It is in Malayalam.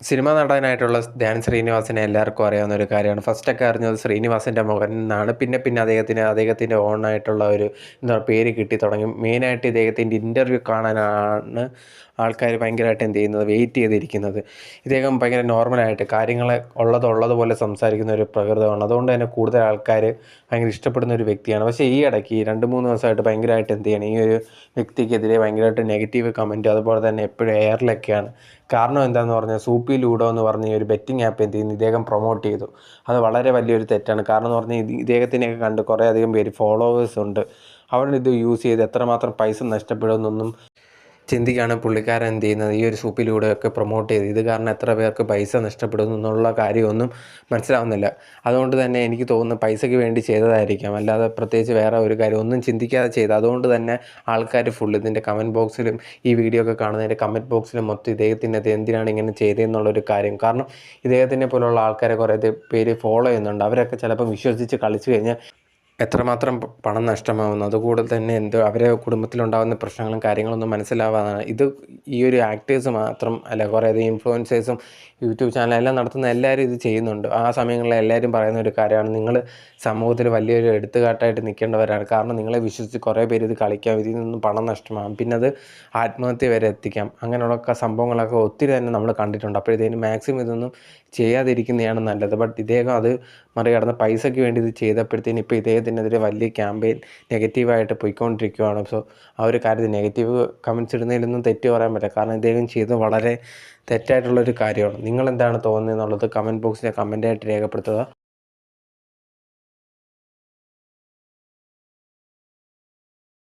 സിനിമാ നടനായിട്ടുള്ള ധ്യാൻ ശ്രീനിവാസിനെ എല്ലാവർക്കും അറിയാവുന്ന ഒരു കാര്യമാണ്. ഫസ്റ്റൊക്കെ അറിഞ്ഞത് ശ്രീനിവാസിന്റെ മകൻ എന്നാണ്. പിന്നെ പിന്നെ അദ്ദേഹത്തിന് അദ്ദേഹത്തിന്റെ ഓണായിട്ടുള്ള ഒരു എന്താ പേര് കിട്ടി തുടങ്ങി. മെയിനായിട്ട് ഇദ്ദേഹത്തിന്റെ ഇന്റർവ്യൂ കാണാനാണ് ആൾക്കാർ ഭയങ്കരമായിട്ട് എന്ത് ചെയ്യുന്നത് വെയിറ്റ് ചെയ്തിരിക്കുന്നത്. ഇദ്ദേഹം ഭയങ്കര നോർമലായിട്ട് കാര്യങ്ങളെ ഉള്ളത് ഉള്ളതുപോലെ സംസാരിക്കുന്ന ഒരു പ്രകൃതമാണ്. അതുകൊണ്ട് തന്നെ കൂടുതൽ ആൾക്കാർ ഭയങ്കര ഇഷ്ടപ്പെടുന്ന ഒരു വ്യക്തിയാണ്. പക്ഷേ ഈ ഇടയ്ക്ക് രണ്ട് മൂന്ന് ദിവസമായിട്ട് ഭയങ്കരമായിട്ട് എന്ത് ചെയ്യണം ഈ ഒരു വ്യക്തിക്കെതിരെ ഭയങ്കരമായിട്ട് നെഗറ്റീവ് കമന്റ് അതുപോലെ തന്നെ എപ്പോഴും എയറിലൊക്കെയാണ് കാരണം എന്താണെന്ന് പറഞ്ഞാൽ സൂപ്പി ലൂഡോ എന്ന് പറഞ്ഞ ഒരു ബെറ്റിംഗ് ആപ്പ് എന്ത് ചെയ്യുന്നു? ഇദ്ദേഹം പ്രൊമോട്ട് ചെയ്തു. അത് വളരെ വലിയൊരു തെറ്റാണ്. കാരണം എന്ന് പറഞ്ഞാൽ ഇദ്ദേഹത്തിനെയൊക്കെ കണ്ട് കുറേ അധികം പേര് ഫോളോവേഴ്സ് ഉണ്ട്. അവരുടെ ഇത് യൂസ് ചെയ്ത് എത്രമാത്രം പൈസ നഷ്ടപ്പെടുമെന്നൊന്നും ചിന്തിക്കുകയാണ് പുള്ളിക്കാരൻ എന്ത് ചെയ്യുന്നത്? ഈ ഒരു സൂപ്പിലൂടെ ഒക്കെ പ്രൊമോട്ട് ചെയ്ത് ഇത് കാരണം എത്ര പേർക്ക് പൈസ നഷ്ടപ്പെടുന്നു എന്നുള്ള കാര്യമൊന്നും മനസ്സിലാവുന്നില്ല. അതുകൊണ്ട് തന്നെ എനിക്ക് തോന്നുന്നു പൈസയ്ക്ക് വേണ്ടി ചെയ്തതായിരിക്കാം. അല്ലാതെ പ്രത്യേകിച്ച് വേറെ ഒരു കാര്യം ഒന്നും ചിന്തിക്കാതെ ചെയ്ത് അതുകൊണ്ട് തന്നെ ആൾക്കാർ ഫുൾ ഇതിന്റെ കമന്റ് ബോക്സിലും ഈ വീഡിയോ ഒക്കെ കാണുന്നതിന്റെ കമന്റ് ബോക്സിലും മൊത്തം ഇദ്ദേഹത്തിന്റെ എന്തിനാണ് ഇങ്ങനെ ചെയ്തതെന്നുള്ളൊരു കാര്യം. കാരണം ഇദ്ദേഹത്തിനെ പോലുള്ള ആൾക്കാരെ കുറേ പേര് ഫോളോ ചെയ്യുന്നുണ്ട്. അവരൊക്കെ ചിലപ്പം വിശ്വസിച്ച് കളിച്ചു കഴിഞ്ഞാൽ എത്രമാത്രം പണം നഷ്ടമാവുന്നു. അതുകൂടെ തന്നെ എന്ത് അവരെ കുടുംബത്തിലുണ്ടാകുന്ന പ്രശ്നങ്ങളും കാര്യങ്ങളൊന്നും മനസ്സിലാവാതാണ്. ഇത് ഈ ഒരു ആക്ടേഴ്സ് മാത്രം അല്ല കുറേ അധികം ഇൻഫ്ലുവൻസേഴ്സും യൂട്യൂബ് ചാനലെല്ലാം നടത്തുന്ന എല്ലാവരും ഇത് ചെയ്യുന്നുണ്ട്. ആ സമയങ്ങളിൽ എല്ലാവരും പറയുന്ന ഒരു കാര്യമാണ്. നിങ്ങൾ സമൂഹത്തിൽ വലിയൊരു എടുത്തുകാട്ടായിട്ട് നിൽക്കേണ്ടവരാണ്. കാരണം നിങ്ങളെ വിശ്വസിച്ച് കുറേ പേര് ഇത് കളിക്കാം ഇതിൽ നിന്നും പണം നഷ്ടമാകും പിന്നെ അത് ആത്മഹത്യ വരെ എത്തിക്കാം. അങ്ങനെയുള്ള സംഭവങ്ങളൊക്കെ ഒത്തിരി തന്നെ നമ്മൾ കണ്ടിട്ടുണ്ട്. അപ്പോഴത്തേനും മാക്സിമം ഇതൊന്നും ചെയ്യാതിരിക്കുന്നതാണ് നല്ലത്. ബട്ട് ഇദ്ദേഹം അത് മറികടന്ന് പൈസയ്ക്ക് വേണ്ടി ഇത് ചെയ്തപ്പോഴത്തേനും ഇപ്പോൾ ഇദ്ദേഹത്തിനെതിരെ വലിയ ക്യാമ്പയിൻ നെഗറ്റീവായിട്ട് പോയിക്കൊണ്ടിരിക്കുകയാണ് സോ ആ ഒരു കാര്യത്തിൽ നെഗറ്റീവ് കമൻസ് ഇടുന്നതിലൊന്നും തെറ്റ് പറയാൻ പറ്റില്ല. കാരണം ഇദ്ദേഹം ചെയ്തത് വളരെ തെറ്റായിട്ടുള്ളൊരു കാര്യമാണ്. നിങ്ങളെന്താണ് തോന്നുന്നത് എന്നുള്ളത് കമന്റ് ബോക്സിൽ കമന്റായിട്ട് രേഖപ്പെടുത്തുക.